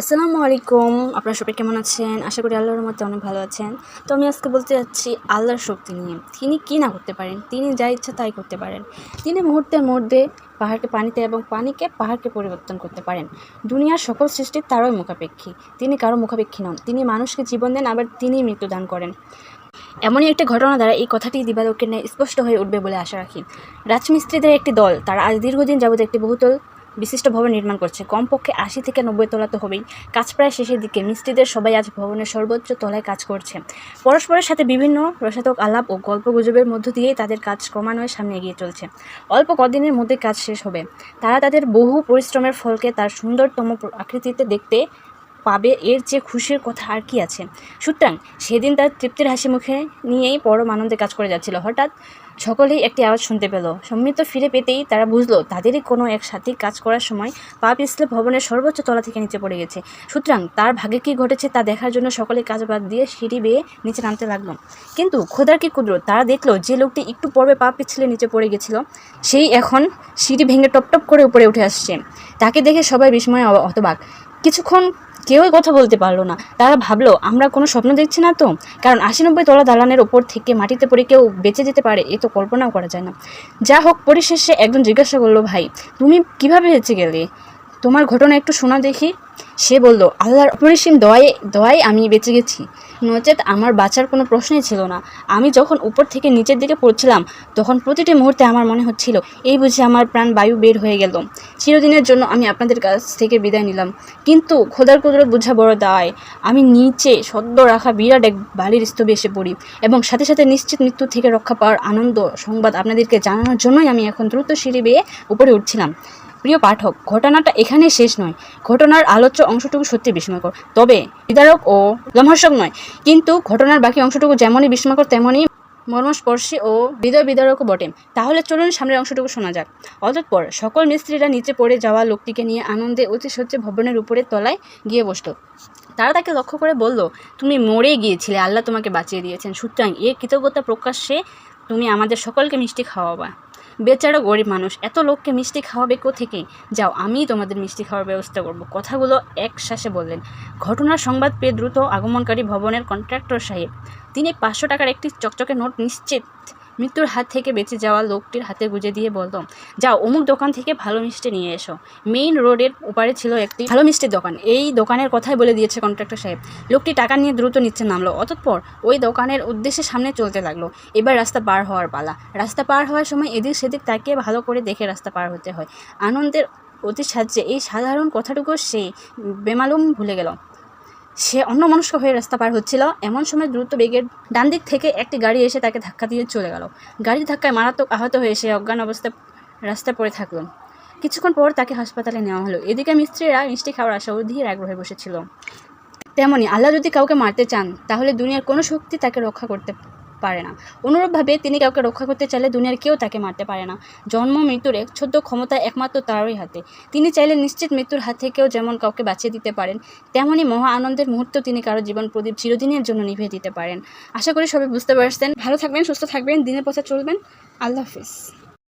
আসসালামু আলাইকুম। আপনারা সবাই কেমন আছেন? আশা করি আল্লাহর মধ্যে অনেক ভালো আছেন। তো আমি আজকে বলতে যাচ্ছি আল্লাহর শক্তি নিয়ে। তিনি কী না করতে পারেন? তিনি যা ইচ্ছা তাই করতে পারেন। তিনি মুহূর্তের মধ্যে পাহাড়কে পানিতে এবং পানিকে পাহাড়কে পরিবর্তন করতে পারেন। দুনিয়ার সকল সৃষ্টি তারই মুখাপেক্ষী। তিনি কারও মুখাপেক্ষী নন। তিনি মানুষকে জীবন দেন, আবার তিনিই মৃত্যুদান করেন। এমনই একটি ঘটনা দ্বারা এই কথাটি দিবালোকের ন্যায় স্পষ্ট হয়ে উঠবে বলে আশা রাখি। রাজমিস্ত্রিদের একটি দল, তারা আজ দীর্ঘদিন যাবত একটি বহুতল বিশিষ্ট ভবন নির্মাণ করছে। কমপক্ষে আশি থেকে নব্বই তলা তো হবেই। কাজ প্রায় শেষের দিকে। মিস্ত্রিদের সবাই আজ ভবনের সর্বোচ্চ তলায় কাজ করছে। পরস্পরের সাথে বিভিন্ন রসাতক আলাপ ও গল্প গুজবের মধ্য দিয়েই তাদের কাজ ক্রমান্বয়ে সামনে এগিয়ে চলছে। অল্প কদিনের মধ্যে কাজ শেষ হবে। তারা তাদের বহু পরিশ্রমের ফলকে তার সুন্দরতম আকৃতিতে দেখতে পাবে, এর যে খুশির কথা আর কি আছে? সুতরাং সেদিন তার তৃপ্তির হাসি মুখে নিয়েই পরম আনন্দে কাজ করে যাচ্ছিল। হঠাৎ সকলেই একটি আওয়াজ শুনতে পেল। সম্মিত ফিরে পেতেই তারা বুঝলো, তাদেরই কোনো এক সাথী কাজ করার সময় পা পিছলে ভবনের সর্বোচ্চ তলা থেকে নিচে পড়ে গেছে। সুতরাং তার ভাগে কী ঘটেছে তা দেখার জন্য সকলে কাজ বাদ দিয়ে সিঁড়ি বেয়ে নিচে নামতে লাগল। কিন্তু খোদার কি কুদরত? তারা দেখল যে লোকটি একটু পর্বে পা পিছলে নিচে পড়ে গেছিল, সেই এখন সিঁড়ি ভেঙে টপটপ করে উপরে উঠে আসছে। তাকে দেখে সবাই বিস্ময়ে অ- হতবাক কিছুক্ষণ কেউই কথা বলতে পারল না। তারা ভাবলো, আমরা কোনো স্বপ্ন দেখছি না তো? কারণ আশি নব্বই তলা দালানের ওপর থেকে মাটিতে পড়ে কেউ বেঁচে যেতে পারে, এ তো কল্পনাও করা যায় না। যা হোক, পরিশেষে একজন জিজ্ঞাসা করল, ভাই, তুমি কীভাবে বেঁচে গেলে? তোমার ঘটনা একটু শোনা দেখি। সে বলল, আল্লাহর অপরিসীম দয়ায় দয়ায় আমি বেঁচে গেছি। নচেত আমার বাঁচার কোনো প্রশ্নই ছিল না। আমি যখন উপর থেকে নিচের দিকে পড়ছিলাম, তখন প্রতিটি মুহূর্তে আমার মনে হচ্ছিল, এই বুঝে আমার প্রাণ বায়ু বের হয়ে গেল। চিরদিনের জন্য আমি আপনাদের কাছ থেকে বিদায় নিলাম। কিন্তু খোদার কুদরত বোঝা বড় দায়। আমি নিচে সদ্য রাখা বিরাট এক বালির স্তবে এসে পড়ি এবং সাথে সাথে নিশ্চিত মৃত্যু থেকে রক্ষা পাওয়ার আনন্দ, সংবাদ আপনাদেরকে জানানোর জন্যই আমি এখন দ্রুত সিঁড়ি বেয়ে উপরে উঠছিলাম। প্রিয় পাঠক, ঘটনাটা এখানেই শেষ নয়। ঘটনার আলোচ্য অংশটুকু সত্যি বিস্ময়কর। তবে বিদারক ও লম্হাসক নয়, কিন্তু ঘটনার বাকি অংশটুকু যেমনই বিস্ময়কর, তেমনই মর্মস্পর্শী ও হৃদয় বিদারকও বটে। তাহলে চলুন সামনের অংশটুকু শোনা যাক। অতঃপর সকল মিস্ত্রিরা নিচে পড়ে যাওয়া লোকটিকে নিয়ে আনন্দে অতি সহ্যে ভবনের উপরে তলায় গিয়ে বসত তারা তাকে লক্ষ্য করে বলল, তুমি মরে গিয়েছিলে, আল্লাহ তোমাকে বাঁচিয়ে দিয়েছেন। সুতরাং এর কৃতজ্ঞতা প্রকাশ্যে তুমি আমাদের সকলকে মিষ্টি খাওয়াবা। বেচারা গরিব মানুষ, এত লোককে মিষ্টি খাওয়াবে থেকে যাও, আমি তোমাদের মিষ্টি খাওয়ার ব্যবস্থা করব। কথাগুলো এক শ্বাসে বললেন। ঘটনার সংবাদ পেয়ে দ্রুত আগমনকারী ভবনের কন্ট্রাক্টর সাহেব, তিনি পাঁচশো টাকার একটি চকচকে নোট নিশ্চিত মৃত্যুর হাত থেকে বেঁচে যাওয়া লোকটির হাতে গুজে দিয়ে বলতো যাও, অমুক দোকান থেকে ভালো মিষ্টি নিয়ে এসো। মেইন রোডের ওপারে ছিল একটি ভালো মিষ্টির দোকান। এই দোকানের কথাই বলে দিয়েছে কন্ট্রাক্টর সাহেব। লোকটি টাকা নিয়ে দ্রুত নিচে নামলো। অতঃপর ওই দোকানের উদ্দেশ্যে সামনে চলতে লাগল। এবার রাস্তা পার হওয়ার পালা। রাস্তা পার হওয়ার সময় এদিক সেদিক তাকিয়ে ভালো করে দেখে রাস্তা পার হতে হয়। আনন্দের অতি সাহায্যে এই সাধারণ কথাটুকু সে বেমালুম ভুলে গেল। সে অন্য মানুষ হয়ে রাস্তা পার হচ্ছিল। এমন সময় দ্রুত বেগের ডান দিক থেকে একটি গাড়ি এসে তাকে ধাক্কা দিয়ে চলে গেল। গাড়ির ধাক্কায় মারাত্মক আহত হয়ে সে অজ্ঞান অবস্থায় রাস্তায় পড়ে থাকল। কিছুক্ষণ পর তাকে হাসপাতালে নেওয়া হলো। এদিকে মিস্ত্রিরা মিষ্টি খাওয়ার আশা অধীর আগ্রহে বসেছিল। তেমনই আল্লাহ যদি কাউকে মারতে চান, তাহলে দুনিয়ার কোনো শক্তি তাকে রক্ষা করতে পারে না। অনুরূপভাবে তিনি কাউকে রক্ষা করতে চাইলে দুনিয়ার কেউ তাকে মারতে পারে না। জন্ম, মৃত্যুর এক ছোট্ট ক্ষমতা একমাত্র তারই হাতে। তিনি চাইলে নিশ্চিত মৃত্যুর হাত থেকেও যেমন কাউকে বাঁচিয়ে দিতে পারেন তেমনই মহা আনন্দের মুহূর্ত তিনি কারও জীবন প্রদীপ চিরদিনের জন্য নিভিয়ে দিতে পারেন। আশা করি সবাই বুঝতে পারছেন। ভালো থাকবেন, সুস্থ থাকবেন, দিনের পথে চলবেন। আল্লাহ হাফিজ।